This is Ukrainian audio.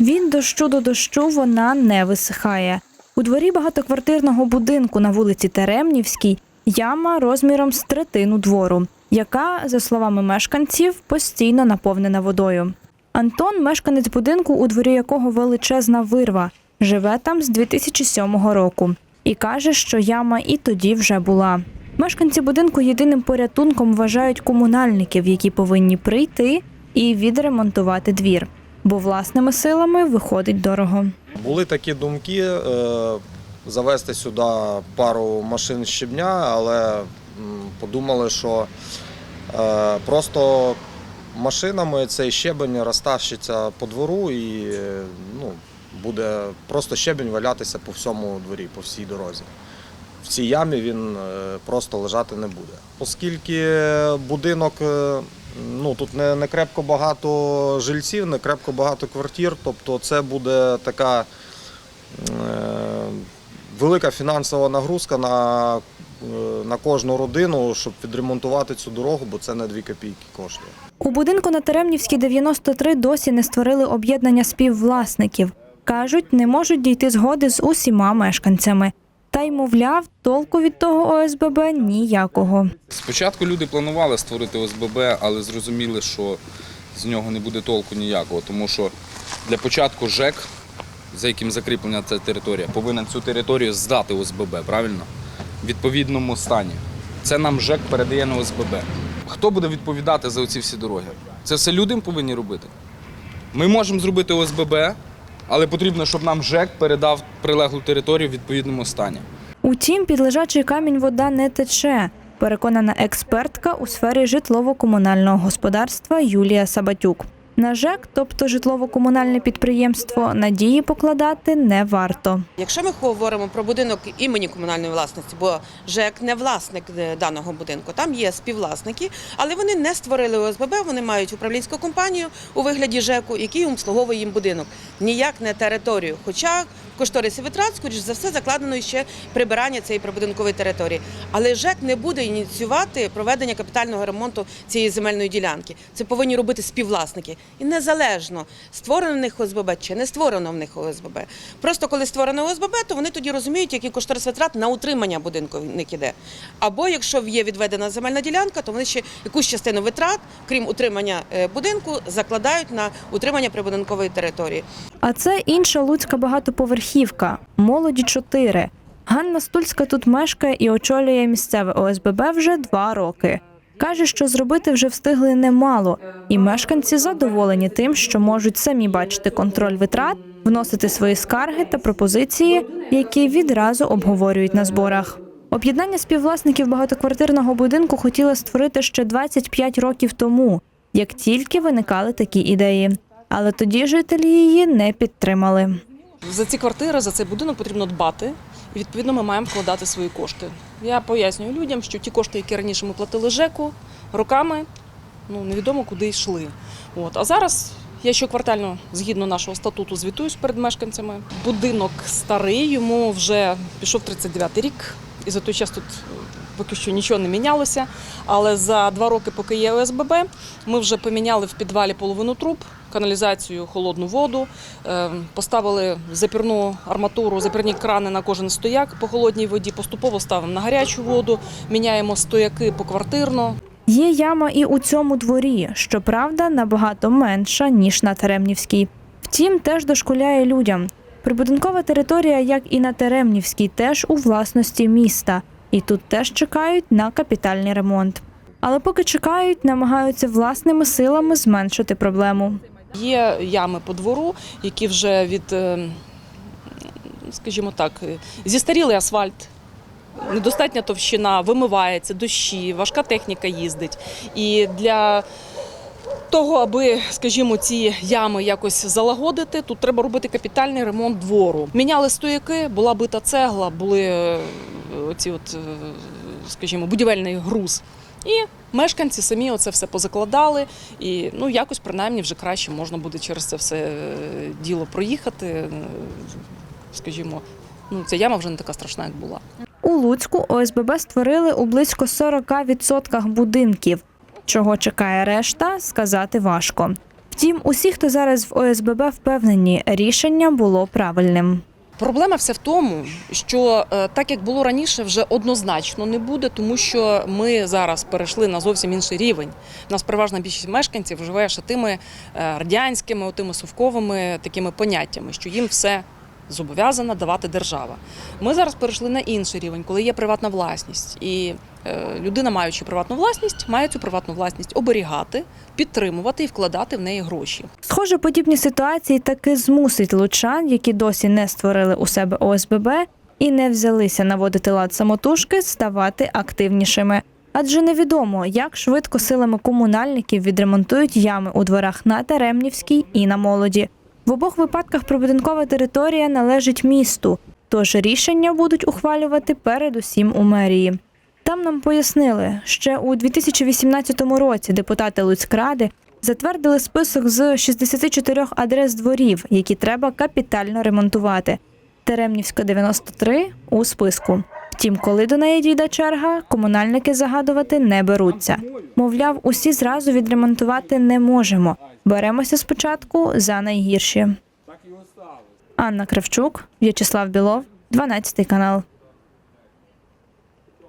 Від дощу до дощу вона не висихає. У дворі багатоквартирного будинку на вулиці Теремнівській яма розміром з третину двору, яка, за словами мешканців, постійно наповнена водою. Антон, мешканець будинку, у дворі якого величезна вирва, живе там з 2007 року і каже, що яма і тоді вже була. Мешканці будинку єдиним порятунком вважають комунальників, які повинні прийти і відремонтувати двір, бо власними силами виходить дорого. Були такі думки е, завести сюди пару машин щебня, але подумали, що е, просто машинами цей щебень розтащиться по двору і ну, буде просто щебень валятися по всьому дворі, по всій дорозі. В цій ямі він е, просто лежати не буде. Оскільки будинок, ну тут не, не крепко багато жильців, не крепко багато квартир, тобто це буде така е, велика фінансова нагрузка на, е, на кожну родину, щоб відремонтувати цю дорогу, бо це не 2 копійки коштує. У будинку на Теремнівській 93 досі не створили об'єднання співвласників. Кажуть, не можуть дійти згоди з усіма мешканцями. Та й, мовляв, толку від того ОСББ ніякого. Спочатку люди планували створити ОСББ, але зрозуміли, що з нього не буде толку ніякого, тому що для початку ЖЕК, за яким закріплена ця територія, повинен цю територію здати ОСББ, правильно? В відповідному стані. Це нам ЖЕК передає на ОСББ. Хто буде відповідати за оці всі дороги? Це все люди повинні робити. Ми можемо зробити ОСББ, але потрібно, щоб нам ЖЕК передав прилеглу територію в відповідному стані. Утім, під лежачий камінь вода не тече, переконана експертка у сфері житлово-комунального господарства Юлія Сабатюк. На ЖЕК, тобто житлово-комунальне підприємство, надії покладати не варто. Якщо ми говоримо про будинок імені комунальної власності, бо ЖЕК не власник е, даного будинку, там є співвласники, але вони не створили ОСББ, вони мають управлінську компанію у вигляді ЖЕКу, який обслуговує їм будинок, ніяк не територію. Хоча кошторисі витрат, скоріш за все, закладено ще прибирання цієї прибудинкової території. Але ЖЕК не буде ініціювати проведення капітального ремонту цієї земельної ділянки. Це повинні робити співвласники. І незалежно створено в них ОСББ чи не створено в них ОСББ. Просто коли створено ОСББ, то вони тоді розуміють, який кошторис витрат на утримання будинку в них іде. Або якщо є відведена земельна ділянка, то вони ще якусь частину витрат, крім утримання е, будинку, закладають на утримання прибудинкової території. А це інша луцька багатоповерхівка молоді 4 Ганна Стульська тут мешкає і очолює місцеве ОСББ вже два роки. Каже, що зробити вже встигли немало, і мешканці задоволені тим, що можуть самі бачити контроль витрат, вносити свої скарги та пропозиції, які відразу обговорюють на зборах. Об'єднання співвласників багатоквартирного будинку хотіли створити ще 25 років тому, як тільки виникали такі ідеї. Але тоді жителі її не підтримали. За ці квартири, за цей будинок потрібно дбати, і відповідно ми маємо вкладати свої кошти. Я пояснюю людям, що ті кошти, які раніше ми платили ЖЕКу, роками ну невідомо куди йшли. От а зараз. Я щоквартально, згідно нашого статуту, звітуюсь перед мешканцями. Будинок старий, йому вже пішов 39-й рік, і за той час тут е, поки що нічого не мінялося. Але за два роки, поки є ОСББ, ми вже поміняли в підвалі половину труб, каналізацію, холодну воду, е, поставили запірну арматуру, запірні крани на кожен стояк по холодній воді. Поступово ставимо на гарячу воду, міняємо стояки поквартирно. Є яма і у цьому дворі, щоправда, набагато менша, ніж на Теремнівській. Втім, теж дошкуляє людям. Прибудинкова територія, як і на Теремнівській, теж у власності міста, і тут теж чекають на капітальний ремонт. Але поки чекають, намагаються власними силами зменшити проблему. Є ями по двору, які вже від, е, скажімо так, зістарілий асфальт. Недостатня товщина, вимивається, дощі, важка техніка їздить. І для того, аби, скажімо, ці ями якось залагодити, тут треба робити капітальний ремонт двору. Міняли стояки, була бита цегла, були е, оці от, е, скажімо, будівельний груз. І мешканці самі оце все позакладали, і ну якось принаймні вже краще можна буде через це все е, діло проїхати. Скажімо, ну ця яма вже не така страшна, як була. У Луцьку ОСББ створили у близько 40% будинків. Чого чекає решта, сказати важко. Втім, усі, хто зараз в ОСББ, впевнені, рішення було правильним. Проблема вся в тому, що е, так як було раніше, вже однозначно не буде, тому що ми зараз перейшли на зовсім інший рівень. У нас переважна більшість мешканців живе ще тими е, радянськими, отими совковими такими поняттями, що їм все зобов'язана давати держава. Ми зараз перейшли на інший рівень, коли є приватна власність, і е, людина, маючи приватну власність, має цю приватну власність оберігати, підтримувати і вкладати в неї гроші. Схоже, подібні ситуації таки змусить лучан, які досі не створили у себе ОСББ і не взялися наводити лад самотужки, ставати активнішими. Адже невідомо, як швидко силами комунальників відремонтують ями у дворах на Теремнівській і на молоді. В обох випадках прибудинкова територія належить місту, тож рішення будуть ухвалювати передусім у мерії. Там нам пояснили, ще у 2018 році депутати Луцькради затвердили список з 64 адрес дворів, які треба капітально ремонтувати. Теремнівська 93 у списку. Втім, коли до неї дійде черга, комунальники загадувати не беруться. Мовляв, усі зразу відремонтувати не можемо. Беремося спочатку за найгірші. Анна Кравчук, В'ячеслав Білов, 12 канал.